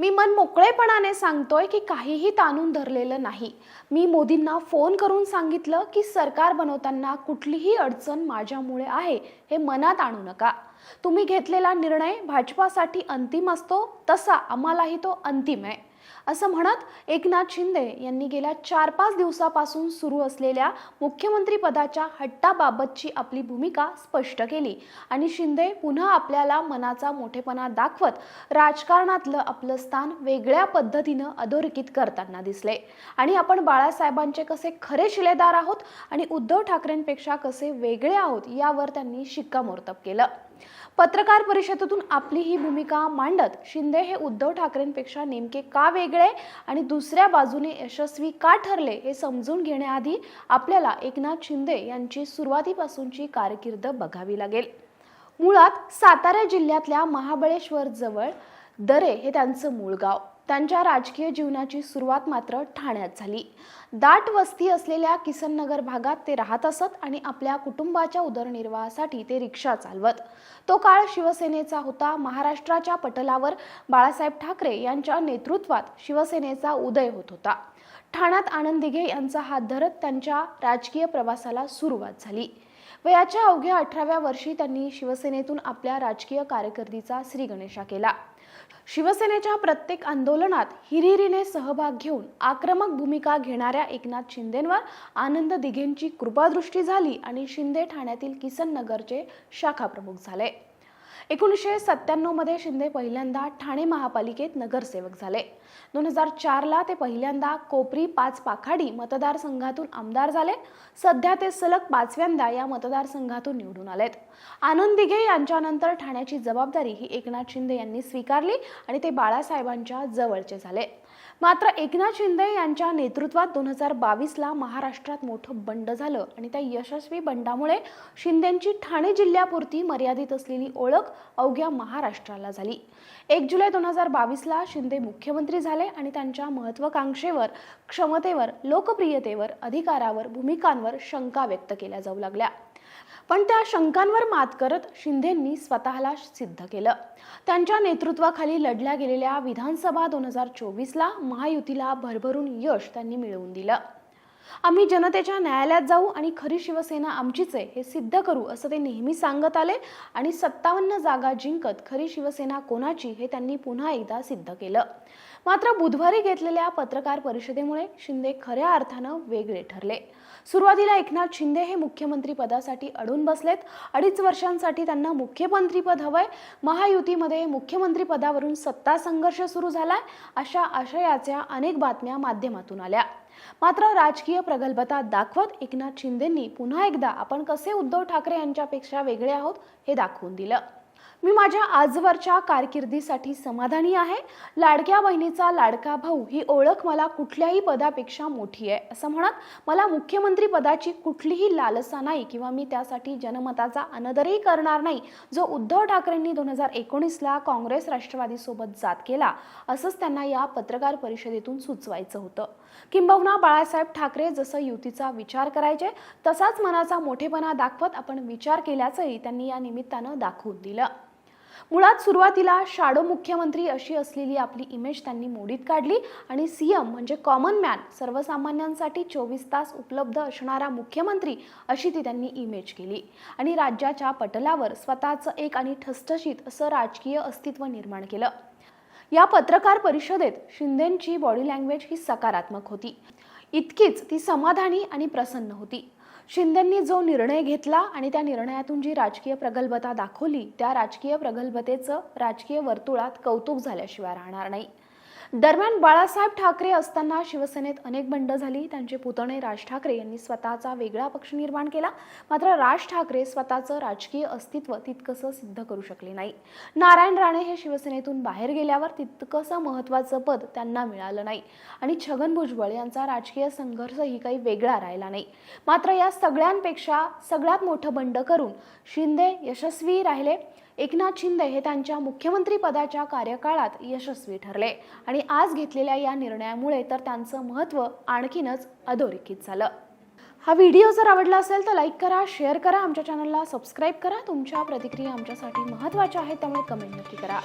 मी मन मोकळेपणाने सांगतोय की काहीही ताणून धरलेलं नाही. मी मोदींना फोन करून सांगितलं की सरकार बनवताना कुठलीही अडचण माझ्यामुळे आहे हे मनात आणू नका. तुम्ही घेतलेला निर्णय भाजपासाठी अंतिम असतो तसा आम्हालाही तो अंतिम आहे. असं म्हणत एकनाथ शिंदे यांनी गेल्या चार पाच दिवसापासून सुरू असलेल्या मुख्यमंत्री पदाच्या हट्टाबाबतची आपली भूमिका स्पष्ट केली आणि शिंदे पुन्हा आपल्याला मनाचा मोठेपणा दाखवत राजकारणातलं आपलं स्थान वेगळ्या पद्धतीनं अधोरेखित करताना दिसले. आणि आपण बाळासाहेबांचे कसे खरे शिलेदार आहोत आणि उद्धव ठाकरेंपेक्षा कसे वेगळे आहोत यावर त्यांनी शिक्कामोर्तब केलं. पत्रकार परिषदेतून आपली ही भूमिका मांडत शिंदे हे उद्धव ठाकरेंपेक्षा नेमके का वेगळे आणि दुसऱ्या बाजूने यशस्वी का ठरले हे समजून घेण्याआधी आपल्याला एकनाथ शिंदे यांची सुरुवातीपासूनची कारकीर्द बघावी लागेल. मुळात सातारा जिल्ह्यातल्या महाबळेश्वर जवळ दरे हे त्यांचं मूळ गाव. त्यांच्या राजकीय जीवनाची सुरुवात मात्र ठाण्यात झाली. दाट वस्ती असलेल्या किसननगर भागात ते राहत असत आणि आपल्या कुटुंबाच्या उदरनिर्वाहासाठी ते रिक्षा चालवत. तो काळ शिवसेनेचा होता. महाराष्ट्राच्या पटलावर बाळासाहेब ठाकरे यांच्या नेतृत्वात शिवसेनेचा उदय होत होता. ठाण्यात आनंद दिघे यांचा हात धरत त्यांच्या राजकीय प्रवासाला सुरुवात झाली. वयाच्या अवघ्या अठराव्या वर्षी त्यांनी शिवसेनेतून आपल्या राजकीय कारकिर्दीचा श्रीगणेशा केला. शिवसेनेच्या प्रत्येक आंदोलनात हिरिरीने सहभाग घेऊन आक्रमक भूमिका घेणाऱ्या एकनाथ शिंदेंवर आनंद दिघेंची कृपादृष्टी झाली आणि शिंदे ठाण्यातील किसन नगरचे शाखा प्रमुख झाले. एकोणीसशे सत्त्याण्णवमध्ये शिंदे पहिल्यांदा ठाणे महापालिकेत नगरसेवक झाले. दोन हजार चारला ते पहिल्यांदा कोपरी पाच पाखाडी मतदारसंघातून आमदार झाले. सध्या ते सलग पाचव्यांदा या मतदारसंघातून निवडून आलेत. आनंद दिघे यांच्यानंतर ठाण्याची जबाबदारी ही एकनाथ शिंदे यांनी स्वीकारली आणि ते बाळासाहेबांच्या जवळचे झाले. मात्र एकनाथ शिंदे यांच्या नेतृत्वात दोन हजार बावीसला महाराष्ट्रात मोठं बंड झालं आणि त्या यशस्वी बंडामुळे शिंदेंची ठाणे जिल्ह्यापुरती मर्यादित असलेली ओळख अवघ्या महाराष्ट्राला झाली. एक जुलै दोन हजार बावीसला शिंदे मुख्यमंत्री झाले आणि त्यांच्या महत्वाकांक्षेवर क्षमतेवर लोकप्रियतेवर अधिकारावर भूमिकांवर शंका व्यक्त केल्या जाऊ लागल्या. पण त्या शंकांवर मात करत शिंदेंनी स्वतःला सिद्ध केलं. त्यांच्या नेतृत्वाखाली लढल्या गेलेल्या विधानसभा दोन हजार चोवीसला महायुतीला भरभरून यश त्यांनी मिळवून दिलं. आम्ही जनतेच्या न्यायालयात जाऊ आणि खरी शिवसेना आमचीच आहे हे सिद्ध करू असं ते नेहमी सांगत आले आणि सत्तावन्न जागा जिंकत खरी शिवसेना कोणाची हे त्यांनी पुन्हा एकदा सिद्ध केलं. मात्र बुधवारी घेतलेल्या पत्रकार परिषदेमुळे शिंदे खऱ्या अर्थानं वेगळे ठरले. सुरुवातीला एकनाथ शिंदे हे मुख्यमंत्री पदासाठी अडून बसलेत. अडीच वर्षांसाठी त्यांना मुख्यमंत्रीपद हवंय. महायुतीमध्ये मुख्यमंत्री पदावरून सत्ता संघर्ष सुरू झालाय अशा आशयाच्या अनेक बातम्या माध्यमातून आल्या. मात्र राजकीय प्रगल्भता दाखवत एकनाथ शिंदेंनी पुन्हा एकदा आपण कसे उद्धव ठाकरे यांच्यापेक्षा वेगळे आहोत हे दाखवून दिलं. मी माझ्या आजवरच्या कारकिर्दीसाठी समाधानी आहे. लाडक्या बहिणीचा लाडका भाऊ ही ओळख मला कुठल्याही पदापेक्षा मोठी आहे असं म्हणत मला मुख्यमंत्री पदाची कुठलीही लालसा नाही किंवा मी त्यासाठी जनमताचा अनादरही करणार नाही जो उद्धव ठाकरेंनी दोन हजार एकोणीसला काँग्रेस राष्ट्रवादीसोबत जात केला असंच त्यांना या पत्रकार परिषदेतून सुचवायचं होतं. किंबहुना बाळासाहेब ठाकरे जसं युतीचा विचार करायचे तसाच मनाचा मोठेपणा दाखवत आपण विचार केल्याचंही त्यांनी या निमित्तानं दाखवून दिलं. मुळात सुरुवातीला शाडो मुख्यमंत्री अशी असलेली आपली इमेज त्यांनी मोडीत काढली आणि सीएम म्हणजे कॉमन मॅन सर्वसामान्यांसाठी चोवीस तास उपलब्ध असणारा मुख्यमंत्री अशी ती त्यांनी इमेज केली. आणि राज्याच्या पटलावर स्वतःचं एक आणि ठसठशीत असं राजकीय अस्तित्व निर्माण केलं. या पत्रकार परिषदेत शिंदेची बॉडी लँग्वेज ही सकारात्मक होती. इतकीच ती समाधानी आणि प्रसन्न होती. शिंदेंनी जो निर्णय घेतला आणि त्या निर्णयातून जी राजकीय प्रगल्भता दाखवली त्या राजकीय प्रगल्भतेचं राजकीय वर्तुळात कौतुक झाल्याशिवाय राहणार नाही. दरम्यान बाळासाहेब ठाकरे असताना शिवसेनेत अनेक बंड झाली. त्यांचे पुतणे राज ठाकरे यांनी स्वतःचा वेगळा पक्ष निर्माण केला. मात्र राज ठाकरे स्वतःचं राजकीय अस्तित्व तितकंसं सिद्ध करू शकले नाही. नारायण राणे हे शिवसेनेतून बाहेर गेल्यावर तितकंसं महत्त्वाचं पद त्यांना मिळालं नाही. आणि छगन भुजबळ यांचा राजकीय संघर्षही काही वेगळा राहिला नाही. मात्र या सगळ्यांपेक्षा सगळ्यात मोठं बंड करून शिंदे यशस्वी राहिले. एकनाथ शिंदे हे त्यांच्या मुख्यमंत्री पदाच्या कार्यकाळात यशस्वी ठरले आणि आज घेतलेल्या या निर्णयामुळे तर त्यांचं महत्त्व आणखीनच अधोरेखित झालं. हा व्हिडिओ जर आवडला असेल तर लाईक करा शेअर करा आमच्या चॅनलला सबस्क्राईब करा. तुमच्या प्रतिक्रिया आमच्यासाठी महत्त्वाच्या आहेत त्यामुळे कमेंट नक्की करा.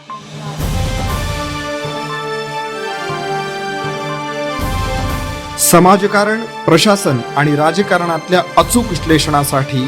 समाजकारण प्रशासन आणि राजकारणातल्या अचूक विश्लेषणासाठी